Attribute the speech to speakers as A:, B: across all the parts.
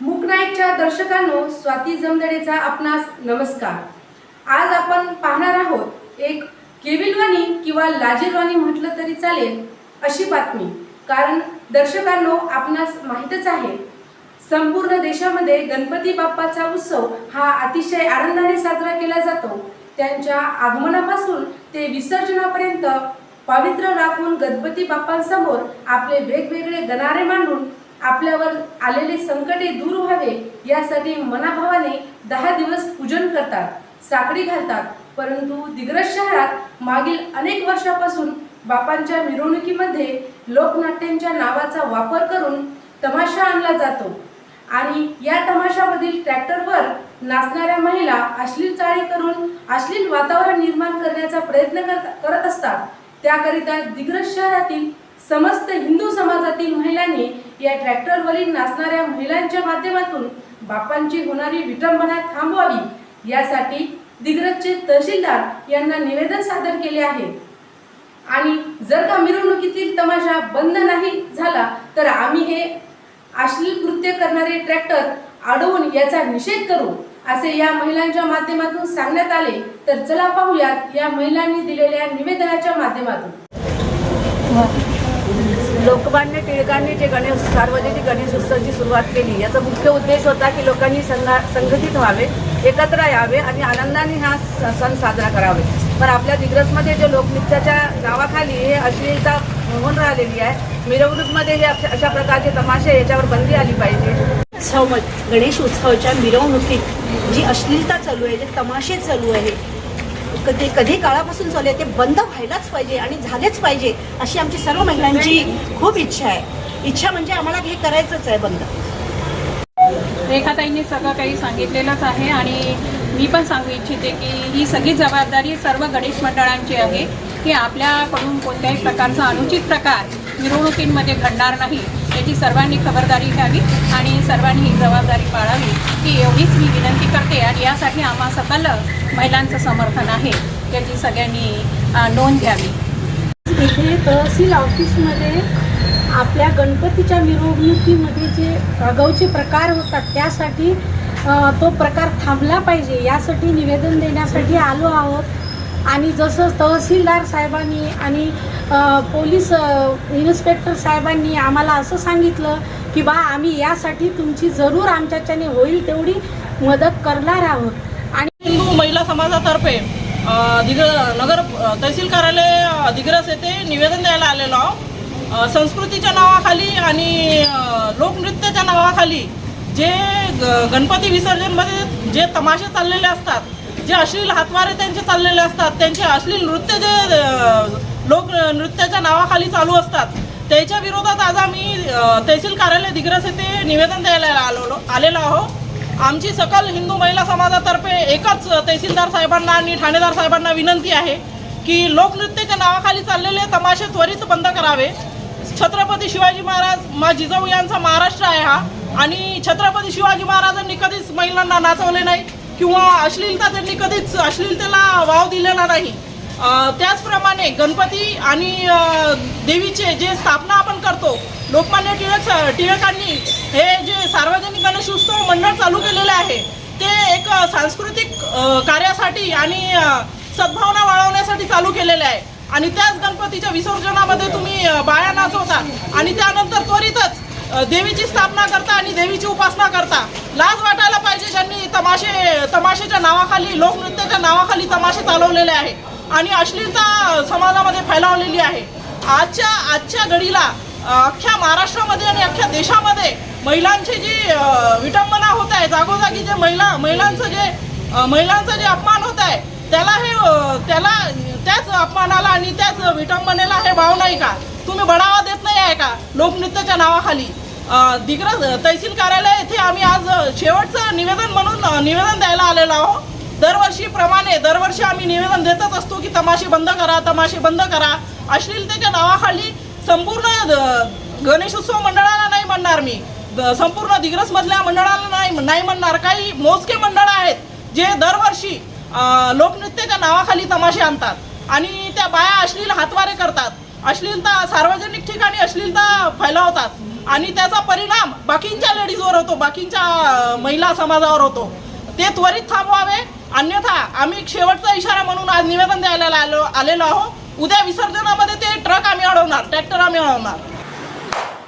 A: मुकनाईकच्या दर्शकांनो स्वाती जमदडेचा आपणास नमस्कार. आज आपण पाहणार आहोत एक केविलवाणी किंवा लाजीरवाणी म्हटलं तरी चालेल अशी बातमी. कारण दर्शकांनो आपणास माहीतच आहे संपूर्ण देशामध्ये गणपती बाप्पाचा उत्सव हा अतिशय आनंदाने साजरा केला जातो. त्यांच्या आगमनापासून ते विसर्जनापर्यंत पवित्र राखून गणपती बाप्पांसमोर आपले वेगवेगळे गणारे मांडून आपल्यावर आलेले संकटे दूर व्हावे यासाठी मनाभावाने दहा दिवस पूजन करतात साखळी घालतात. परंतु दिग्रस शहरात मागील अनेक वर्षापासून बापांच्या मिरवणुकीमध्ये लोकनाट्यांच्या नावाचा वापर करून तमाशा आणला जातो. आणि या तमाशामधील ट्रॅक्टरवर नाचणाऱ्या महिला अश्लील चाळी करून अश्लील वातावरण निर्माण करण्याचा प्रयत्न करत करत असतात. त्याकरिता दिग्रस शहरातील समस्त हिंदू समाजातील महिलांनी या ट्रॅक्टरवरील नाचणाऱ्या महिलांच्या माध्यमातून बापांची होणारी विटंबना थांबवावी यासाठी दिग्रजचे तहसीलदार यांना निवेदन सादर केले आहे. आणि जर का मिरवणुकीतील तमाशा बंद नाही झाला तर आम्ही हे अश्लील कृत्य करणारे ट्रॅक्टर अडवून याचा निषेध करू असे या महिलांच्या माध्यमातून सांगण्यात आले तर चला पाहूयात या महिलांनी दिलेल्या निवेदनाच्या माध्यमातून.
B: लोकमान्य टिळकांनी जे गणेश सार्वजनिक गणेश उत्सवाची सुरुवात केली याचा मुख्य उद्देश होता की लोकांनी संघा संघटित व्हावे एकत्र यावे आणि आनंदाने हा स- सण साजरा करावे. पण आपल्या दिग्रसमध्ये जे लोकनृत्याच्या नावाखाली हे अश्लीलता होऊन राहिलेली आहे मिरवणूकमध्ये हे अशा अशा प्रकारचे तमाशे याच्यावर बंदी आली पाहिजे.
C: उत्सव गणेश उत्सवाच्या मिरवणुकीत जी अश्लीलता चालू आहे जे तमाशे चालू आहे कधी कधी काळापासून चालू आहे ते बंद व्हायलाच पाहिजे आणि झालेच पाहिजे अशी आमची सर्व महिलांची खूप इच्छा आहे. इच्छा म्हणजे आम्हाला हे करायचंच आहे बंद.
D: रेखाताईंनी सगळं काही सांगितलेलंच आहे आणि मी पण सांगू इच्छिते की ही सगळी जबाबदारी सर्व गणेश मंडळांची आहे. की आपल्याकडून कोणत्याही प्रकारचा अनुचित प्रकार मिरवणुकींमध्ये घडणार नाही. याची सर्वांनी खबरदारी घ्यावी आणि सर्वांनी ही जबाबदारी पाळावी ही एवढीच मी विनंती करते आणि यासाठी आम्हा सकल महिलांचं समर्थन आहे याची सगळ्यांनी नोंद घ्यावी.
E: इथे तहसील ऑफिसमध्ये आपल्या गणपतीच्या मिरवणुकीमध्ये जे आगाऊचे प्रकार होतात त्यासाठी तो प्रकार थांबला पाहिजे यासाठी निवेदन देण्यासाठी आलो आहोत. आणि जसं तहसीलदार साहेबांनी आणि पोलीस इन्स्पेक्टर साहेबांनी आम्हाला असं सांगितलं की बा आम्ही यासाठी तुमची जरूर आमच्याच्याने होईल तेवढी मदत करणार आहोत. आणि
F: हिंदू महिला समाजातर्फे दिग नगर तहसील कार्यालय दिग्रस येथे निवेदन द्यायला आलेलो आहोत. संस्कृतीच्या नावाखाली आणि लोकनृत्याच्या नावाखाली जे ग- गणपती विसर्जनमध्ये जे तमाशे चाललेले असतात जे अश्लील हातवारे त्यांचे चाललेले असतात त्यांचे अश्लील नृत्य जे लोक नृत्याच्या नावाखाली चालू असतात त्याच्या विरोधात आज आम्ही तहसील कार्यालय दिग्रस येथे निवेदन द्यायला आलो आलेलो आहोत. आमची सकल हिंदू महिला समाजातर्फे एकच तहसीलदार साहेबांना आणि ठाणेदार साहेबांना विनंती आहे की लोकनृत्याच्या नावाखाली चाललेले तमाशे त्वरित बंद करावे. छत्रपती शिवाजी महाराज मा जिजाऊ यांचा महाराष्ट्र आहे हा. आणि छत्रपती शिवाजी महाराजांनी कधीच महिलांना नाचवले नाही. किंवा अश्लीलता त्यांनी कधीच अश्लीलतेला वाव दिलेला नाही. त्याचप्रमाणे गणपती आणि देवीचे जे स्थापना आपण करतो लोकमान्य टिळक टिळकांनी हे जे सार्वजनिक गणेश उत्सव मंडळ चालू केलेले आहे ते एक सांस्कृतिक कार्यासाठी आणि सद्भावना वाढवण्यासाठी चालू केलेले आहे. आणि त्याच गणपतीच्या विसर्जनामध्ये तुम्ही बाया नाचवता आणि त्यानंतर त्वरितच देवीची स्थापना करता आणि देवीची उपासना करता. लाज वाटायला पाहिजे ज्यांनी तमाशे तमाशेच्या नावाखाली लोकनृत्याच्या नावाखाली तमाशे चालवलेले आहे. आणि अश्लीलता समाजामध्ये फैलावलेली आहे. आजच्या आजच्या घडीला अख्ख्या महाराष्ट्रामध्ये आणि अख्ख्या देशामध्ये महिलांची जी विटंबना होत आहे जागोजागी जे महिला महिलांचं जे महिलांचं जे अपमान होत आहे त्याला हे त्याला त्याच अपमानाला आणि त्याच विटंबनेला हे भाव नाही का? तुम्ही बढावा देत नाही आहे का लोकनृत्याच्या नावाखाली? दिग्रज तहसील कार्यालय येथे आम्ही आज शेवटचं निवेदन म्हणून निवेदन द्यायला आलेलो आहोत. दरवर्षीप्रमाणे दरवर्षी आम्ही निवेदन देतच असतो की तमाशे बंद करा तमाशे बंद करा. अश्लीलतेच्या नावाखाली संपूर्ण गणेशोत्सव मंडळाला नाही म्हणणार मी. द- संपूर्ण दिग्रसमधल्या मंडळाला नाही नाही म्हणणार. काही मोजके मंडळ आहेत जे दरवर्षी लोकनृत्याच्या नावाखाली तमाशे आणतात आणि त्या बाया अश्लील हातवारे करतात. अश्लीलता सार्वजनिक ठिकाणी अश्लीलता फैलावतात. आणि त्याचा परिणाम बाकींच्या लेडीजवर होतो बाकींच्या महिला समाजावर होतो. ते त्वरित थांबवावे अन्यथा आम्ही शेवटचा इशारा म्हणून आज निवेदन द्यायला आलो आलेलो आहोत. उद्या विसर्जनामध्ये ते ट्रक आम्ही अडवणार ट्रॅक्टर आम्ही अडवणार.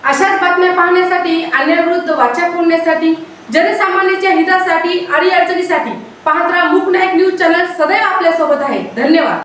A: अशाच बातम्या पाहण्यासाठी अन्यायविरुद्ध वाचा फोडण्यासाठी जनसामान्याच्या हितासाठी आणि अडचणीसाठी पाहत राहा मूक नायक न्यूज चॅनल. सदैव आपल्यासोबत आहे. धन्यवाद.